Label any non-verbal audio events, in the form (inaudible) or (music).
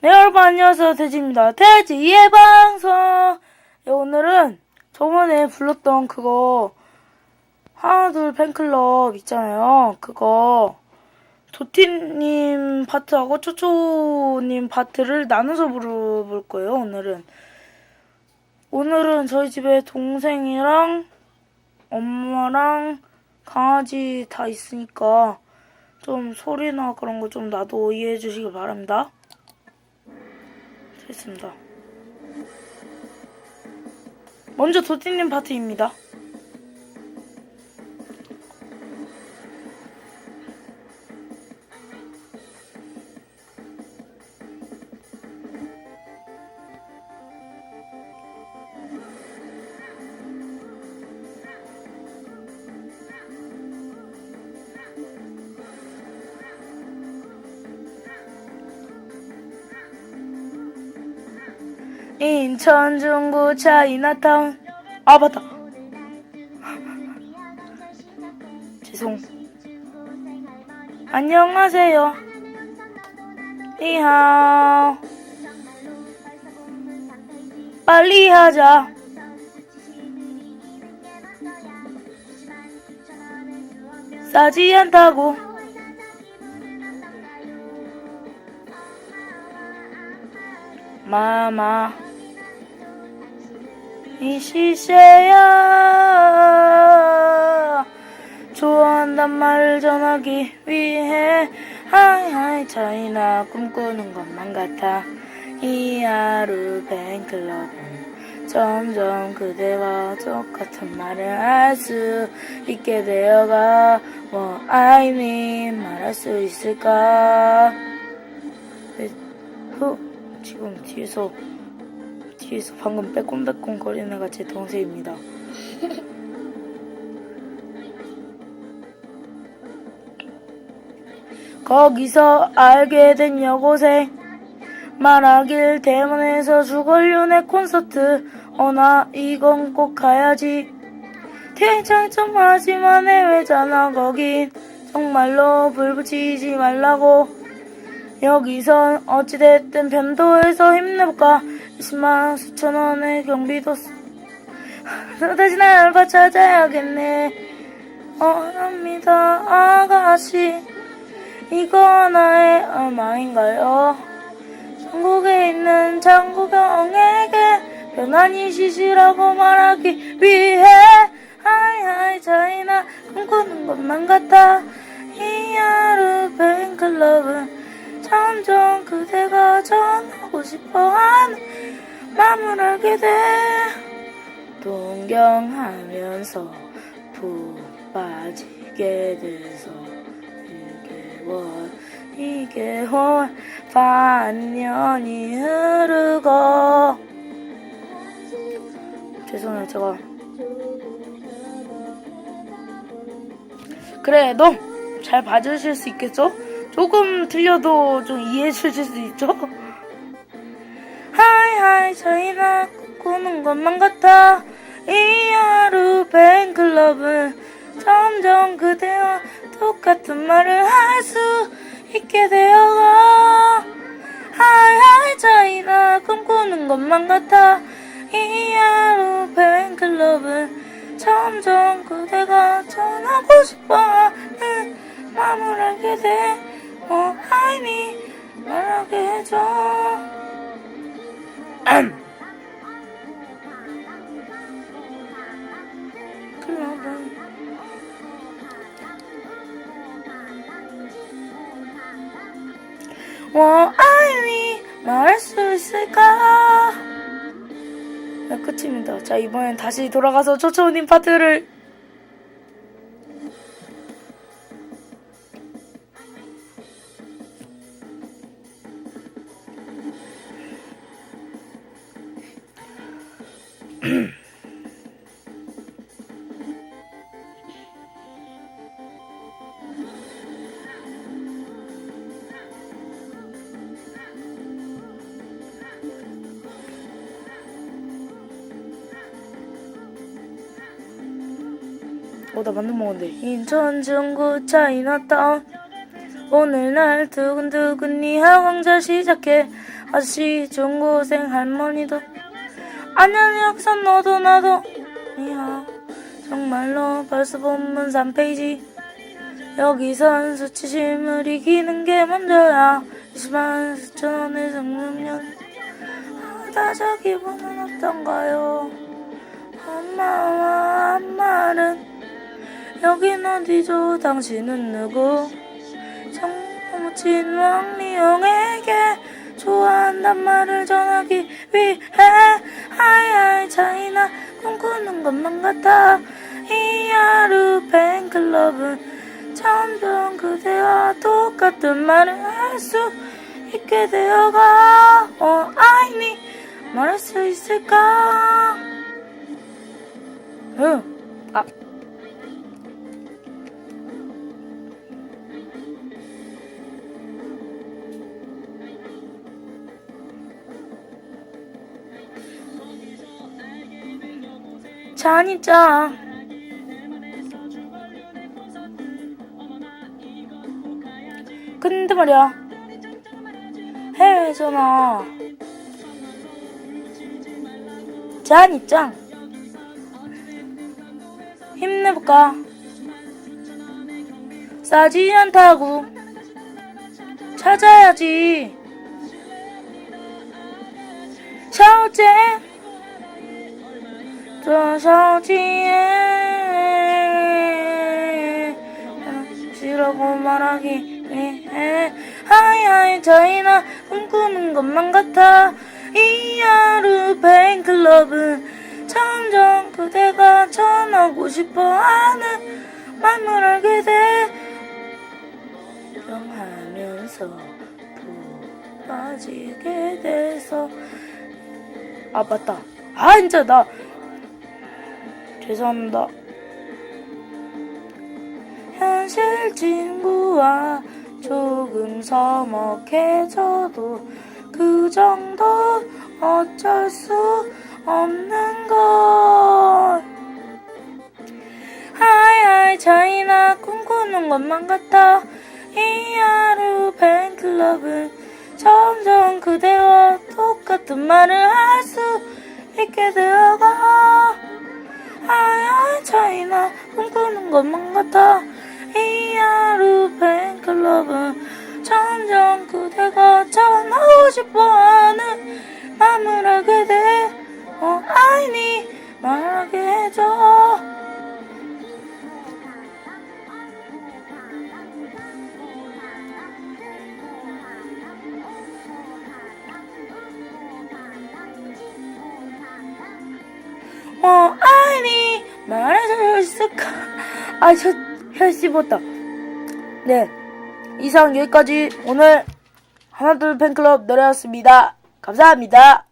네 여러분 안녕하세요. 돼지입니다. 돼지의 방송! 네, 오늘은 저번에 불렀던 그거 하나 둘 팬클럽 있잖아요. 그거 도티님 파트하고 초초님 파트를 나눠서 부르볼 거예요 오늘은. 오늘은 저희 집에 동생이랑 엄마랑 강아지 다 있으니까 좀 소리나 그런 거 좀 나도 이해해 주시길 바랍니다 됐습니다. 먼저 도티님 파트입니다. 인천 중구 차이나타운. 아 맞다. (laughs) 죄송. 안녕하세요. 이하오. 빨리 하자. 싸지 않다고. 마마 이 시세야 좋아한단 말을 전하기 위해 하이하이 차이나 꿈꾸는 것만 같아. 이 하루 팬클럽은 점점 그대와 똑같은 말을 할 수 있게 되어가. 뭐 I mean 말할 수 있을까? 네, 후 지금 뒤에서 뒤에서 방금 빼꼼빼꼼 거리는 애가 제 동생입니다. (laughs) 거기서 알게 된 여고생 말하길 대만에서 주걸륜의 콘서트 어나 이건 꼭 가야지. 좀 하지만 해외잖아 거긴. 정말로 불 붙이지 말라고. 여기선 어찌됐든 변도해서 힘내볼까 20만 수천 원의 경비도 쓰- 다시 날 받쳐줘야겠네. 어랍니다. 아가씨 이거 나의 얼마인가요? 전국에 있는 장구경에게 편안히 쉬시라고 말하기 위해. 하이하이 차이나 꿈꾸는 것만 같아. 이 하루 팬클럽은 점점 그대가 전하고 싶어하는 마음을 알게 돼 동경하면서 푹 빠지게 돼서 1개월 2개월 반년이 흐르고 죄송해요 제가 그래 너잘 봐주실 수 있겠죠? 조금 틀려도 좀 이해해 주실 수 있죠? 하이하이 저희나 꿈꾸는 것만 같아. 이 하루 팬클럽은 점점 그대와 똑같은 말을 할 수 있게 되어가. 하이하이 저희나 꿈꾸는 것만 같아. 이 하루 팬클럽은 점점 그대가 전하고 싶어하는 마음을 알게 돼. 어, 하이니 말하게 해줘 클럽은 뭐 아이니 말할 수 있을까? 네, 끝입니다. 자 이번엔 다시 돌아가서 초초님 파트를 (clears throat) 어, 나 만두 먹었는데. 인천 중구 차이나타운 오늘 날 두근두근 이 하강자 시작해 아저씨 중고생 할머니도 안녕 여기서 너도 나도. 이야. 정말로 벌써 본문 3페이지. 여기선 수치심을 이기는 게 먼저야. 20만 수천원의 성능력. 다저 기분은 어떤가요? 엄마와 한 말은 여긴 어디죠? 당신은 누구? 정무 친왕리용에게 좋아한단 말을 전하기 위해 하이하이 차이나 꿈꾸는 것만 같아. 이 하루 팬클럽은 점점 그대와 똑같은 말을 할 수 있게 되어가. 어 아이니 말할 수 있을까? 응 잔이짱 근데 말이야 해외 전화 잔이짱 힘내볼까? 싸지 않다고 찾아야지. 샤오제 저 샤오지에. 싫어고 말하기 위해. 하이하이 차이나 꿈꾸는 것만 같아. 이 하루 팬클럽은 점점 그대가 전하고 싶어 하는 마음을 알게 돼. 영하면서 푹 빠지게 돼서. 아 맞다. 아 진짜 나 죄송합니다. 현실 친구와 조금 서먹해져도 그 정도 어쩔 수 없는 걸. 하이하이 차이나 꿈꾸는 것만 같아. 이 하루 팬클럽은 점점 그대와 똑같은 말을 할 수 있게 되어가 하얀 차이나 꿈꾸는 것만 같아 이 하루 팬클럽은 점점 그대가 전하고 싶어하는 마음을 알게 돼. 어, 아이니 말하게 해줘. 어, 있을까? 아, 저, 혀 씹었다. 네. 이상 여기까지 오늘 하나둘 팬클럽 노래였습니다. 감사합니다.